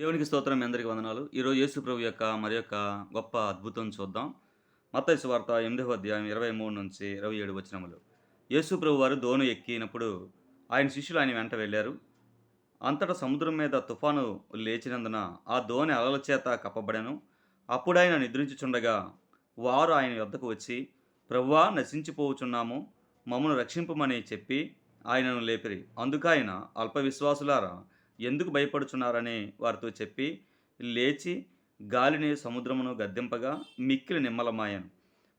దేవునికి స్తోత్రం మీ అందరికీ వందనాలు. ఈరోజు యేసు ప్రభు యొక్క మరి యొక్క గొప్ప అద్భుతం చూద్దాం. మత్తయి వార్త ఎనిమిదవ అధ్యాయం ఇరవై మూడు నుంచి ఇరవై ఏడు వచనములు. యేసు ప్రభు వారు దోను ఎక్కినప్పుడు ఆయన శిష్యులు ఆయన వెంట వెళ్ళారు. అంతటా సముద్రం మీద తుఫాను లేచినందున ఆ దోణి అలల చేత కప్పబడెను. అప్పుడు ఆయన నిద్రించుచుండగా వారు ఆయన యొద్దకు వచ్చి ప్రభువా నశించిపోవుచున్నాము. మమ్మను రక్షింపమని చెప్పి ఆయనను లేపిరి. అందుకు ఆయన అల్ప విశ్వాసులారా ఎందుకు భయపడుచున్నారని వారితో చెప్పి లేచి గాలిని సముద్రమును గద్దెంపగా మిక్కిలి నిమ్మలమాయను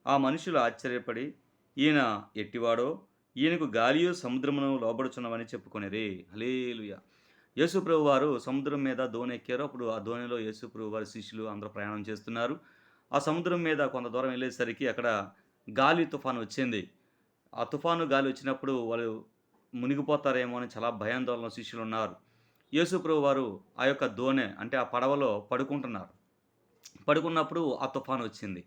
ఆ మనుషులు ఆశ్చర్యపడి ఈయన ఎట్టివాడో? ఈయనకు గాలియు సముద్రమును లోబడుచున్నవని చెప్పుకొనిరి. హలేలుయ యేసుప్రభు వారు సముద్రం మీద దోణి ఎక్కారు అప్పుడు ఆ దోణిలో యేసుప్రభు వారి శిష్యులు అందరూ ప్రయాణం చేస్తున్నారు. ఆ సముద్రం మీద కొంత దూరం వెళ్ళేసరికి అక్కడ గాలి తుఫాను వచ్చింది. ఆ తుఫాను గాలి వచ్చినప్పుడు వాళ్ళు మునిగిపోతారేమో అని చాలా భయాందోళన శిష్యులు ఉన్నారు యేసుప్రభు వారు ఆ యొక్క దోణె అంటే ఆ పడవలో పడుకుంటున్నారు. పడుకున్నప్పుడు ఆ తుఫాను వచ్చింది.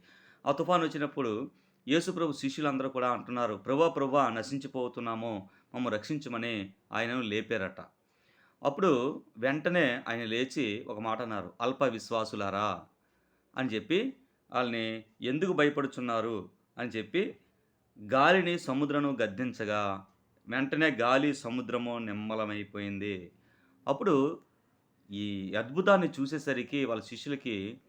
ఆ తుఫాను వచ్చినప్పుడు యేసుప్రభు శిష్యులందరూ కూడా అంటున్నారు ప్రభా ప్రభా నశించిపోతున్నాము మమ్మ రక్షించమని ఆయనను లేపారట. అప్పుడు వెంటనే ఆయన లేచి ఒక మాట అన్నారు అల్ప విశ్వాసులారా అని చెప్పి వాళ్ళని ఎందుకు భయపడుచున్నారు? అని చెప్పి గాలిని సముద్రను గద్దించగా వెంటనే గాలి సముద్రము నిమ్మలమైపోయింది. అప్పుడు ఈ అద్భుతాన్ని చూసేసరికి వాళ్ళ శిష్యులకి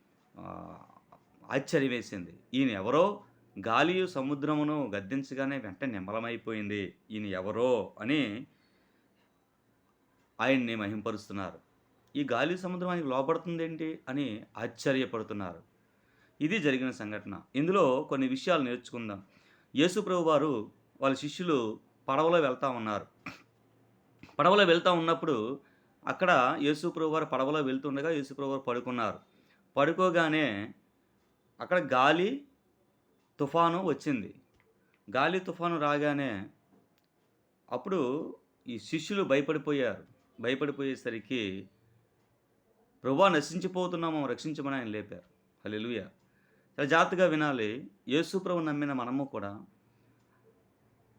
ఆశ్చర్యం వేసింది. ఈయన ఎవరో? గాలియు సముద్రమును గద్దించగానే వెంటనే నిమ్మలమైపోయింది. ఈయన ఎవరో? అని ఆయన్ని మహింపరుస్తున్నారు. ఈ గాలి సముద్రం ఆయనకు లోపడుతుంది ఏంటి అని ఆశ్చర్యపడుతున్నారు. ఇది జరిగిన సంఘటన. ఇందులో కొన్ని విషయాలు నేర్చుకుందాం. యేసుప్రభు వారు వాళ్ళ శిష్యులు పడవలో వెళ్తూ ఉన్నారు. పడవలో వెళ్తూ ఉన్నప్పుడు అక్కడ యేసుప్రభు వారు పడవలో వెళ్తుండగా యేసుప్రభు వారు పడుకున్నారు. పడుకోగానే అక్కడ గాలి తుఫాను వచ్చింది. గాలి తుఫాను రాగానే అప్పుడు ఈ శిష్యులు భయపడిపోయారు. భయపడిపోయేసరికి ప్రభా నశించిపోతున్నాము రక్షించమని ఆయన లేపారు. హల్లెలూయా. చాలా జాగ్రత్తగా వినాలి. యేసుప్రభు నమ్మిన మనము కూడా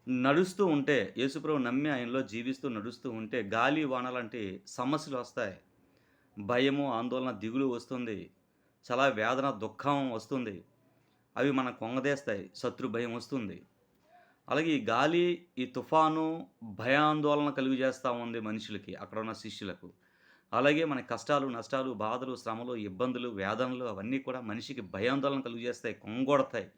నడుస్తూ ఉంటే యేసుప్రభు నమ్మి ఆయనలో జీవిస్తూ నడుస్తూ ఉంటే గాలి వాన లాంటి సమస్యలు వస్తాయి. భయము ఆందోళన దిగులు వస్తుంది. చాలా వేదన దుఃఖం వస్తుంది. అవి మన కొంగదేస్తాయి. శత్రు భయం వస్తుంది. అలాగే ఈ గాలి ఈ తుఫాను భయాందోళన కలుగు చేస్తూ ఉంది మనుషులకి అక్కడ ఉన్న శిష్యులకు. అలాగే మన కష్టాలు నష్టాలు బాధలు శ్రమలు ఇబ్బందులు వేదనలు అవన్నీ కూడా మనిషికి భయాందోళన కలుగు చేస్తాయి కొంగొడతాయి.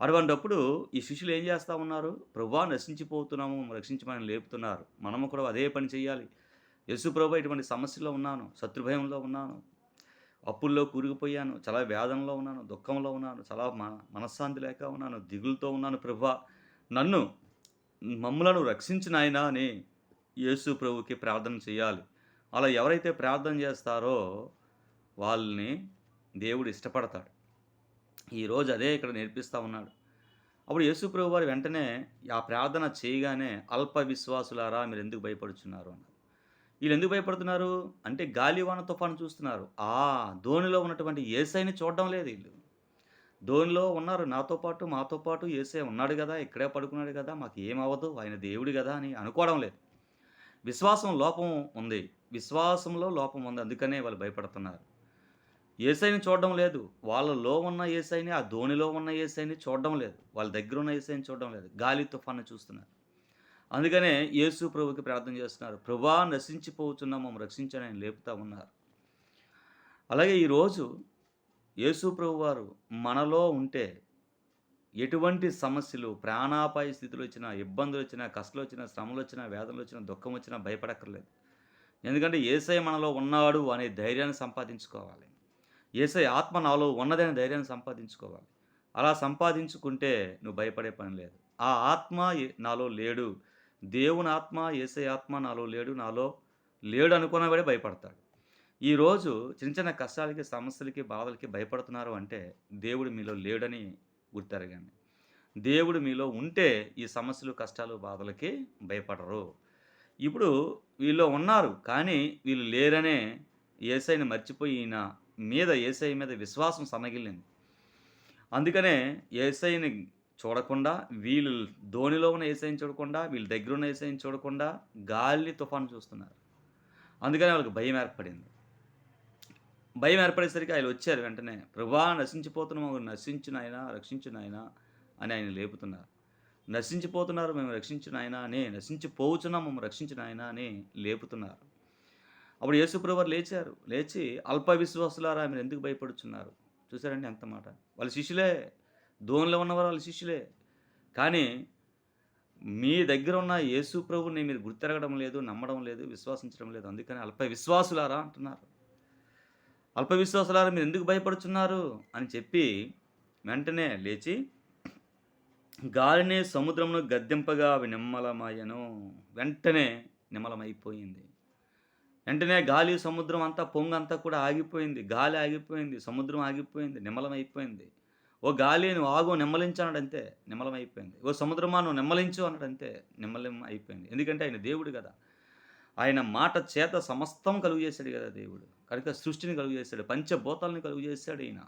అటువంటప్పుడు ఈ శిష్యులు ఏం చేస్తూ ఉన్నారు? ప్రభువా నశించిపోతున్నాము రక్షించమని లేపుతున్నారు. మనము కూడా అదే పని చేయాలి యేసు ప్రభు ఇటువంటి సమస్యలో ఉన్నాను శత్రుభయంలో ఉన్నాను అప్పుల్లో కూరుకుపోయాను చాలా వేదనలో ఉన్నాను దుఃఖంలో ఉన్నాను చాలా మన మనశ్శాంతి లేక ఉన్నాను దిగులుతో ఉన్నాను ప్రభువా. నన్ను మమ్ములను రక్షించిన ఆయన అని యేసు ప్రభుకి ప్రార్థన చేయాలి అలా ఎవరైతే ప్రార్థన చేస్తారో వాళ్ళని దేవుడు ఇష్టపడతాడు. ఈరోజు అదే ఇక్కడ నేర్పిస్తూ ఉన్నాడు. అప్పుడు యేసుప్రభు వారు వెంటనే ఆ ప్రార్థన చేయగానే అల్ప విశ్వాసులారా మీరు ఎందుకు భయపడుచున్నారు అన్నారు. వీళ్ళు ఎందుకు భయపడుతున్నారు? అంటే గాలివాన తుఫాను చూస్తున్నారు. ఆ ధోనిలో ఉన్నటువంటి ఏసైని చూడడం లేదు వీళ్ళు. ధోనిలో ఉన్నారు నాతో పాటు మాతో పాటు ఏసై ఉన్నాడు కదా ఇక్కడే పడుకున్నాడు కదా మాకు ఏమవ్వదు ఆయన దేవుడు కదా అని అనుకోవడం లేదు. విశ్వాసం లోపం ఉంది. విశ్వాసంలో లోపం ఉంది అందుకనే వాళ్ళు భయపడుతున్నారు. ఏసైని చూడడం లేదు. వాళ్ళలో ఉన్న ఏసైని ఆ ధోనిలో ఉన్న ఏసైని చూడడం లేదు. వాళ్ళ దగ్గర ఉన్న ఏసైని చూడడం లేదు. గాలి తుఫాన్ని చూస్తున్నారు. అందుకనే యేసు ప్రభుకి ప్రార్థన చేస్తున్నారు. ప్రభా నశించిపోతున్నా మమ్మల్ని రక్షించని ఆయన లేపుతా ఉన్నారు. అలాగే ఈరోజు యేసు ప్రభు వారు మనలో ఉంటే ఎటువంటి సమస్యలు ప్రాణాపాయ స్థితులు వచ్చినా ఇబ్బందులు వచ్చినా కష్టాలు వచ్చినా శ్రమలు వచ్చినా వేదనలు వచ్చినా దుఃఖం వచ్చినా భయపడక్కర్లేదు. ఎందుకంటే ఏసై మనలో ఉన్నాడు అనే ధైర్యాన్ని సంపాదించుకోవాలి. ఏసై ఆత్మ నాలో ఉన్నదైన ధైర్యాన్ని సంపాదించుకోవాలి. అలా సంపాదించుకుంటే నువ్వు భయపడే పని లేదు. ఆ ఆత్మ నాలో లేడు. దేవుని ఆత్మ ఏసై ఆత్మ నాలో లేడు. నాలో లేడు అనుకున్నవాడే భయపడతాడు. ఈరోజు చిన్న చిన్న కష్టాలకి సమస్యలకి బాధలకి భయపడుతున్నారు అంటే దేవుడు మీలో లేడని గుర్తెరగండి. దేవుడు మీలో ఉంటే ఈ సమస్యలు కష్టాలు బాధలకి భయపడరు. ఇప్పుడు వీళ్ళు ఉన్నారు కానీ వీళ్ళు లేరనే ఏసైని మర్చిపోయి ఈయన మీద ఏసఐ మీద విశ్వాసం సన్నగిల్లింది. అందుకనే ఏసైని చూడకుండా వీళ్ళు ధోనిలో ఉన్న ఏసైని చూడకుండా వీళ్ళ దగ్గర ఉన్న ఏసైని చూడకుండా గాలి తుఫాను చూస్తున్నారు. అందుకనే వాళ్ళకి భయం ఏర్పడింది. భయం ఏర్పడేసరికి ఆయన వచ్చారు వెంటనే. ప్రభా నశించిపోతున్నాము నశించిన ఆయన రక్షించిన ఆయన అని ఆయన లేపుతున్నారు. నశించిపోతున్నారు మేము రక్షించిన ఆయన అని నశించిపోవచ్చున్నాం మేము రక్షించిన ఆయన అని లేపుతున్నారు. అప్పుడు యేసుప్రభు లేచారు. లేచి అల్ప విశ్వాసులారా మీరు ఎందుకు భయపడుచున్నారు? చూసారండి ఎంత మాట. వాళ్ళ శిష్యులే దోనిలో ఉన్నవారు వాళ్ళ శిష్యులే. కానీ మీ దగ్గర ఉన్న యేసు ప్రభుని మీరు గుర్తెరగడం లేదు నమ్మడం లేదు విశ్వాసించడం లేదు. అందుకని అల్ప విశ్వాసులారా అంటున్నారు. అల్ప విశ్వాసులారా మీరు ఎందుకు భయపడుచున్నారు? అని చెప్పి వెంటనే లేచి గాలిని సముద్రమును గద్దెంపగా అవి నిమ్మలమయ్యను. వెంటనే నిమ్మలమైపోయింది. వెంటనే గాలి సముద్రం అంతా పొంగంతా కూడా ఆగిపోయింది. గాలి ఆగిపోయింది సముద్రం ఆగిపోయింది నిమ్మలమైపోయింది. ఓ గాలి నువ్వు ఆగు నిమ్మలించు అన్నాడంతే అయిపోయింది ఓ సముద్రమా నువ్వు నిమ్మలించు అన్నాడంతే నిమ్మలం అయిపోయింది ఎందుకంటే ఆయన దేవుడు కదా. ఆయన మాట చేత సమస్తం కలుగు చేశాడు కదా దేవుడు. కనుక సృష్టిని కలుగు చేశాడు పంచభూతాలను కలుగు చేశాడు ఈయన.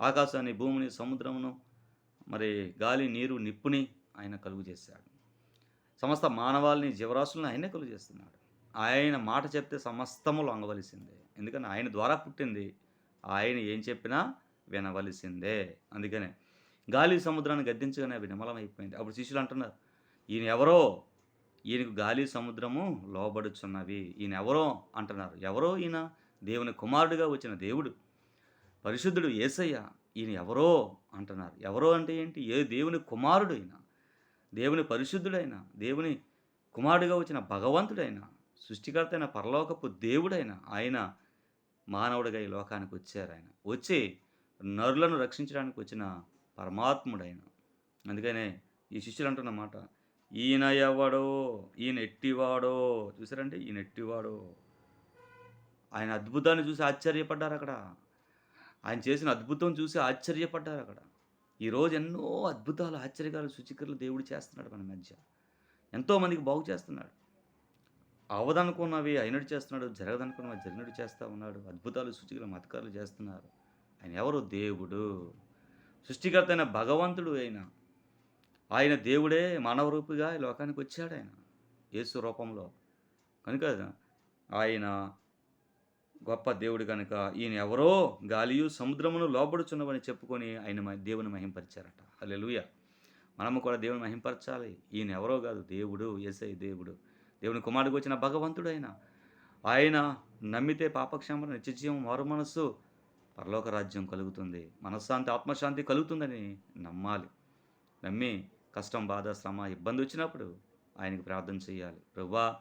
ఆకాశాన్ని భూమిని సముద్రమును మరి గాలి నీరు నిప్పుని ఆయన కలుగు చేశాడు. సమస్త మానవాల్ని జీవరాశులను ఆయనే కలుగు చేస్తున్నాడు. ఆయన మాట చెప్తే సమస్తము లొంగవలసిందే. ఎందుకని? ఆయన ద్వారా పుట్టింది. ఆయన ఏం చెప్పినా వినవలసిందే. అందుకనే గాలి సముద్రాన్ని గద్దించగానే అవి అప్పుడు శిష్యులు అంటున్నారు ఈయన ఎవరో? ఈయనకు గాలి సముద్రము లోబడుచున్నవి. ఈయన ఎవరో? అంటున్నారు. ఎవరో ఈయన? దేవుని కుమారుడిగా వచ్చిన దేవుడు. పరిశుద్ధుడు ఏసయ్య. ఈయన ఎవరో? అంటున్నారు. ఎవరో అంటే ఏంటి? ఏ దేవుని కుమారుడు అయినా దేవుని పరిశుద్ధుడైన దేవుని కుమారుడిగా వచ్చిన భగవంతుడైన సృష్టికర్త అయిన పరలోకపు దేవుడైన ఆయన మానవుడిగా ఈ లోకానికి వచ్చారు ఆయన. వచ్చి నరులను రక్షించడానికి వచ్చిన పరమాత్ముడైన. అందుకనే ఈ శిష్యులు అంటున్నమాట ఈయన ఎవడో ఈయన ఎట్టివాడో చూసారంటే ఈయన ఎట్టివాడో. ఆయన అద్భుతాన్ని చూసి ఆశ్చర్యపడ్డారు అక్కడ. ఆయన చేసిన అద్భుతం చూసి ఆశ్చర్యపడ్డారు అక్కడ. ఈరోజు ఎన్నో అద్భుతాలు ఆశ్చర్యకాలు సూచికలు దేవుడు చేస్తున్నాడు మన మధ్య. ఎంతోమందికి బాగు చేస్తున్నాడు. అవదనుకున్నవి అయినట్టు చేస్తున్నాడు జరగదనుకున్నవి జరిగినట్టు చేస్తూ ఉన్నాడు అద్భుతాలు సూచికలు మతకాలు చేస్తున్నారు. ఆయన ఎవరు? దేవుడు. సృష్టికర్త అయిన భగవంతుడు ఆయన ఆయన దేవుడే మానవ రూపిగా ఈ లోకానికి వచ్చాడు ఆయన యేసు రూపంలో. కనుక ఆయన గొప్ప దేవుడు కనుక ఈయన ఎవరో గాలియు సముద్రమును లోబడుచున్నవని చెప్పుకొని ఆయన దేవుని మహింపరిచారట. హల్లెలూయా. మనము కూడా దేవుని మహింపరచాలి. ఈయన ఎవరో కాదు దేవుడు ఎస్ఐ దేవుడు. దేవుని కుమారుడికి వచ్చిన భగవంతుడు ఆయన ఆయన నమ్మితే పాపక్షేమం నిత్యజీవం మారు మనస్సు పరలోక రాజ్యం కలుగుతుంది. మనశ్శాంతి ఆత్మశాంతి కలుగుతుందని నమ్మాలి. నమ్మి కష్టం బాధ శ్రమ ఇబ్బంది వచ్చినప్పుడు ఆయనకి ప్రార్థన చేయాలి. ప్రభా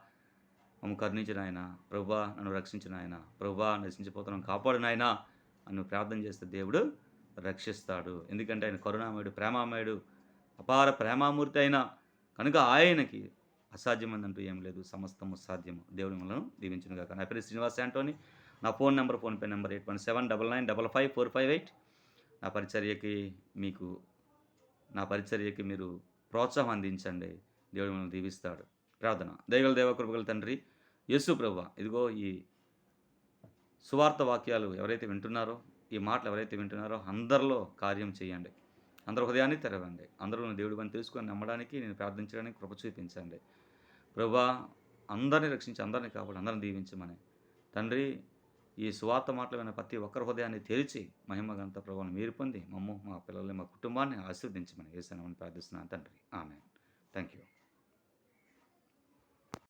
మమ్మ కరుణించిన ఆయన ప్రభా నన్ను రక్షించిన ఆయన ప్రభా నశించిపోతున్నాను కాపాడిన ఆయన అని ప్రార్థన చేస్తే దేవుడు రక్షిస్తాడు. ఎందుకంటే ఆయన కరుణామయుడు ప్రేమామయుడు అపార ప్రేమామూర్తి అయిన కనుక ఆయనకి అసాధ్యమైందంటూ ఏం లేదు. సమస్తము సాధ్యము దేవుని మనను దీవించిన కాక నా పేరు శ్రీనివాస్ యాంటోని. నా phone number PhonePe number eight one seven double nine double five four five eight. నా పరిచర్యకి మీకు నా పరిచర్యకి మీరు ప్రోత్సాహం అందించండి. దేవుడు మనల్ని దీవిస్తాడు. ప్రార్థన. దయగల దేవకృపగల తండ్రి యేసు ప్రభు ఇదిగో ఈ సువార్త వాక్యాలు ఎవరైతే వింటున్నారో ఈ మాటలు ఎవరైతే వింటున్నారో అందరిలో కార్యం చేయండి. అందరి హృదయాన్ని తెరవండి. అందరూ దేవుడి అని తెలుసుకొని నమ్మడానికి నేను ప్రార్థించడానికి కృప చూపించండి. ప్రభా అందరిని రక్షించి అందరిని కాపాడు అందరిని దీవించమని. తండ్రి ఈ సువార్త మాటలు ప్రతి ఒక్కరి హృదయాన్ని తెరిచి మహిమగంత ప్రభావం మీరు పొంది మమ్మ మా పిల్లల్ని మా కుటుంబాన్ని ఆశీర్వదించమని వేసానని ప్రార్థిస్తున్నాను తండ్రి. ఆమె థ్యాంక్ యూ